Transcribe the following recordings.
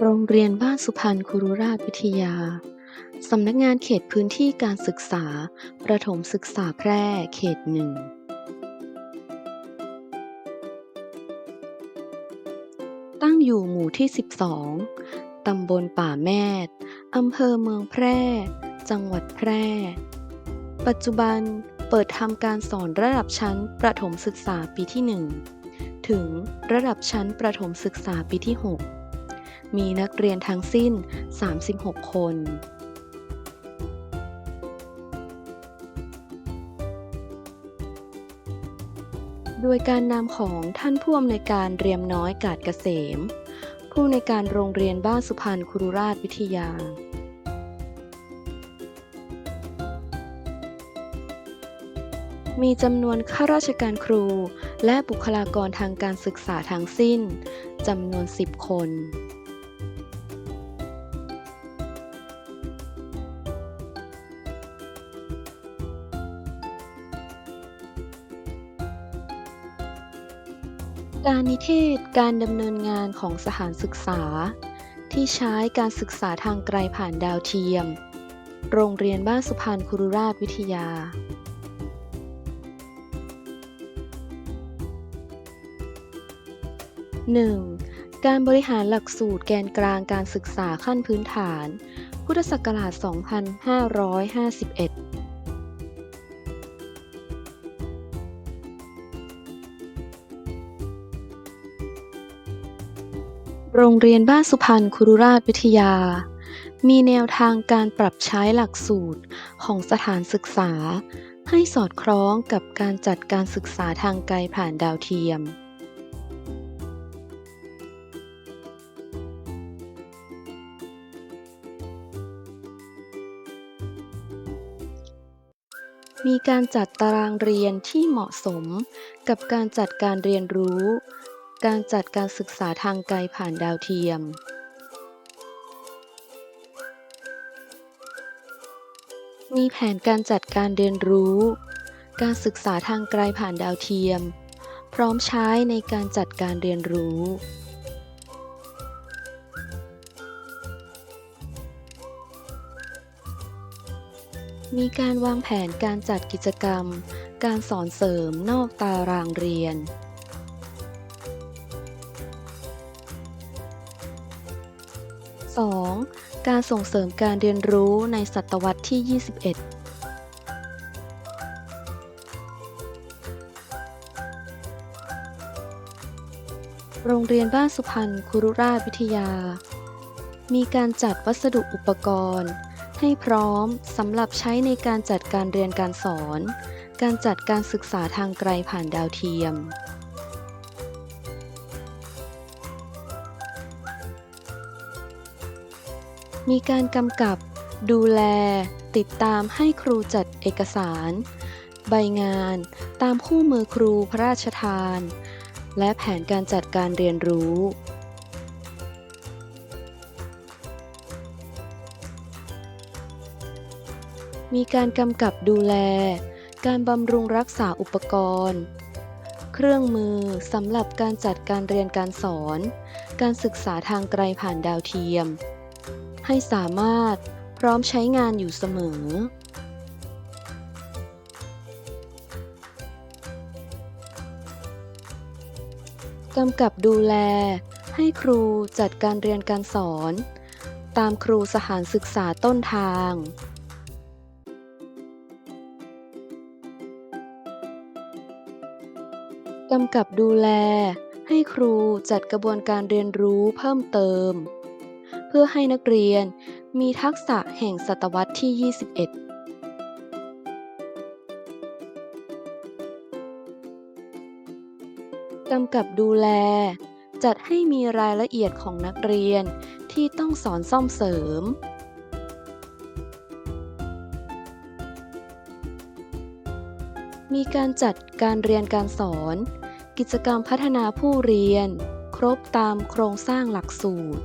โรงเรียนบ้านสุพรรณคุรุราชวิทยา สำนักงานเขตพื้นที่การศึกษา ประถมศึกษาแพร่เขตหนึ่ง ตั้งอยู่หมู่ที่ 12 ตำบลป่าแมดอำเภอเมืองแพร่ จังหวัดแพร่ ปัจจุบันเปิดทำการสอนระดับชั้นประถมศึกษาปีที่ 1 ถึงระดับชั้นประถมศึกษาปีที่ 6 มีนักเรียนทั้งสิ้น 36 คนโดยการนำของท่านผู้อำนวยการเรียมน้อยกาดเกษม ผู้ในวยการโรงเรียนบ้านสุพรรณคุรุราชวิทยา มีจำนวนข้าราชการครู และบุคลากรทางการศึกษาทั้งสิ้นจำนวน 10 คน การนิเทศการดำเนินงานของสถานศึกษา ที่ใช้การศึกษาทางไกลผ่านดาวเทียม โรงเรียนบ้านสุพรรณคุรุราชวิทยา 1. การบริหารหลักสูตรแกนกลางการศึกษาขั้นพื้นฐาน พุทธศักราช 2551 โรงเรียนบ้านสุพรรณคุรุราชวิทยา มีแนวทางการปรับใช้หลักสูตรของสถานศึกษา ให้สอดคล้องกับการจัดการศึกษาทางไกลผ่านดาวเทียมมีการจัดตารางเรียนที่เหมาะสมกับการจัดการเรียนรู้ การจัดการศึกษาทางไกลผ่านดาวเทียมมีแผนการจัดการเรียนรู้ การศึกษาทางไกลผ่านดาวเทียม พร้อมใช้ในการจัดการเรียนรู้ มีการวางแผนการจัดกิจกรรม การสอนเสริมนอกตารางเรียน 2. การส่งเสริมการเรียนรู้ในศตวรรษที่ 21โรงเรียนบ้านสุพรรณคุรุราชวิทยา มีการจัดวัสดุอุปกรณ์ ให้พร้อมสำหรับใช้ในการจัดการเรียนการสอน การจัดการศึกษาทางไกลผ่านดาวเทียม มีการกำกับ ดูแล ติดตามให้ครูจัดเอกสาร ใบงาน ตามคู่มือครูพระราชทาน และแผนการจัดการเรียนรู้มีการกำกับดูแล การบำรุงรักษาอุปกรณ์ เครื่องมือสำหรับการจัดการเรียนการสอน การศึกษาทางไกลผ่านดาวเทียม ให้สามารถพร้อมใช้งานอยู่เสมอ กำกับดูแล ให้ครูจัดการเรียนการสอน ตามครูสถานศึกษาต้นทางกำกับดูแล ให้ครูจัดกระบวนการเรียนรู้เพิ่มเติม เพื่อให้นักเรียนมีทักษะแห่งศตวรรษที่ 21กำกับดูแล จัดให้มีรายละเอียดของนักเรียนที่ต้องสอนซ่อมเสริม มีการจัดการเรียนการสอน กิจกรรมพัฒนาผู้เรียน ครบตามโครงสร้างหลักสูตร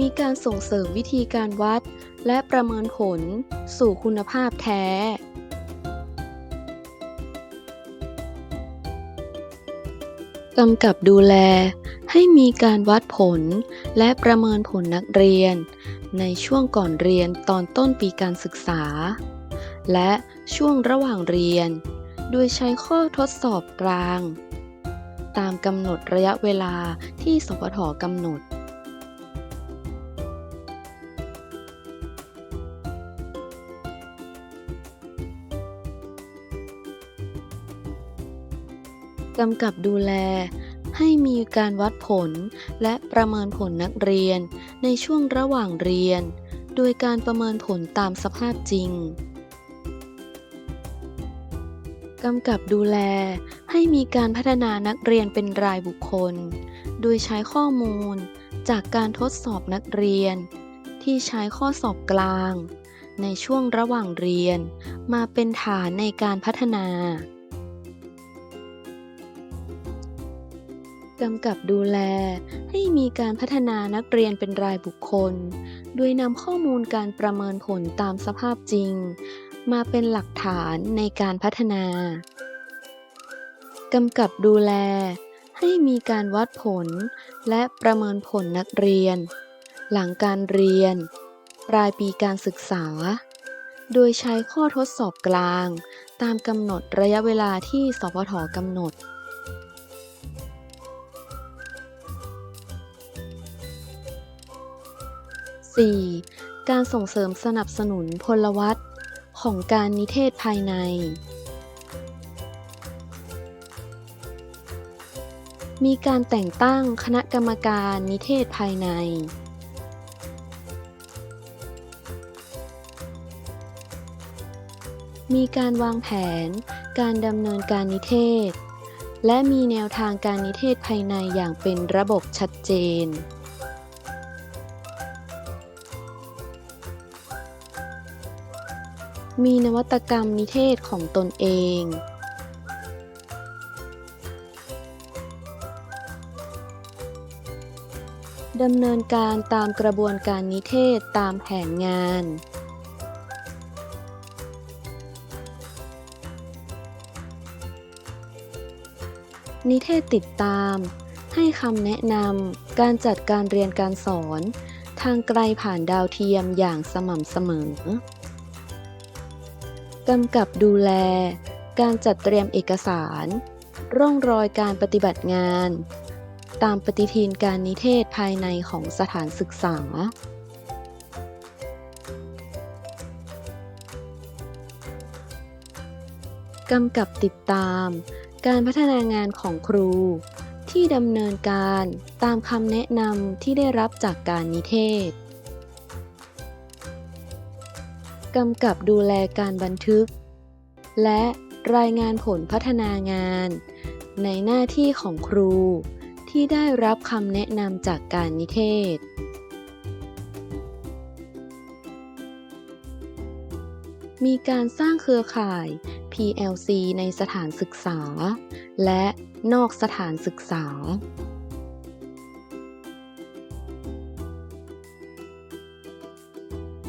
มีการส่งเสริมวิธีการวัด และประเมินผล สู่คุณภาพแท้ กำกับดูแล ให้มีการวัดผล และประเมินผลนักเรียน ในช่วงก่อนเรียนตอนต้นปีการศึกษา และช่วงระหว่างเรียน โดยใช้ข้อทดสอบกลาง ตามกำหนดระยะเวลาที่สพทกำหนด กำกับดูแล ให้มีการวัดผลและประเมินผลนักเรียน ในช่วงระหว่างเรียน โดยการประเมินผลตามสภาพจริงกำกับดูแล ให้มีการพัฒนานักเรียนเป็นรายบุคคล โดยใช้ข้อมูลจากการทดสอบนักเรียน ที่ใช้ข้อสอบกลาง ในช่วงระหว่างเรียน มาเป็นฐานในการพัฒนา กำกับดูแล ให้มีการพัฒนานักเรียนเป็นรายบุคคล โดยนำข้อมูลการประเมินผลตามสภาพจริง มาเป็นหลักฐานในการพัฒนากำกับดูแล ให้มีการวัดผล และประเมินผลนักเรียน หลังการเรียน ปลายปีการศึกษา โดยใช้ข้อทดสอบกลาง ตามกำหนดระยะเวลาที่สพทกำหนด 4. การส่งเสริมสนับสนุนพลวัตของการนิเทศภายใน มีการแต่งตั้งคณะกรรมการนิเทศภายใน มีการวางแผนการดำเนินการนิเทศ และมีแนวทางการนิเทศภายในอย่างเป็นระบบชัดเจน มีนวัตกรรมนิเทศของตนเองดำเนินการตามกระบวนการนิเทศตามแผนงาน นิเทศติดตาม ให้คำแนะนำการจัดการเรียนการสอน ทางไกลผ่านดาวเทียมอย่างสม่ำเสมอ กำกับดูแล การจัดเตรียมเอกสาร ร่องรอยการปฏิบัติงาน ตามปฏิทินการนิเทศภายในของสถานศึกษา กำกับติดตาม การพัฒนางานของครู ที่ดำเนินการตามคำแนะนำที่ได้รับจากการนิเทศ กำกับดูแลการบันทึก และรายงานผลพัฒนางาน ในหน้าที่ของครู ที่ได้รับคำแนะนำจากการนิเทศ มีการสร้างเครือข่าย PLC ในสถานศึกษา และนอกสถานศึกษา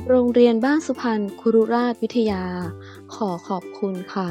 โรงเรียนบ้านสุพรรณคุรุราชวิทยา ขอขอบคุณค่ะ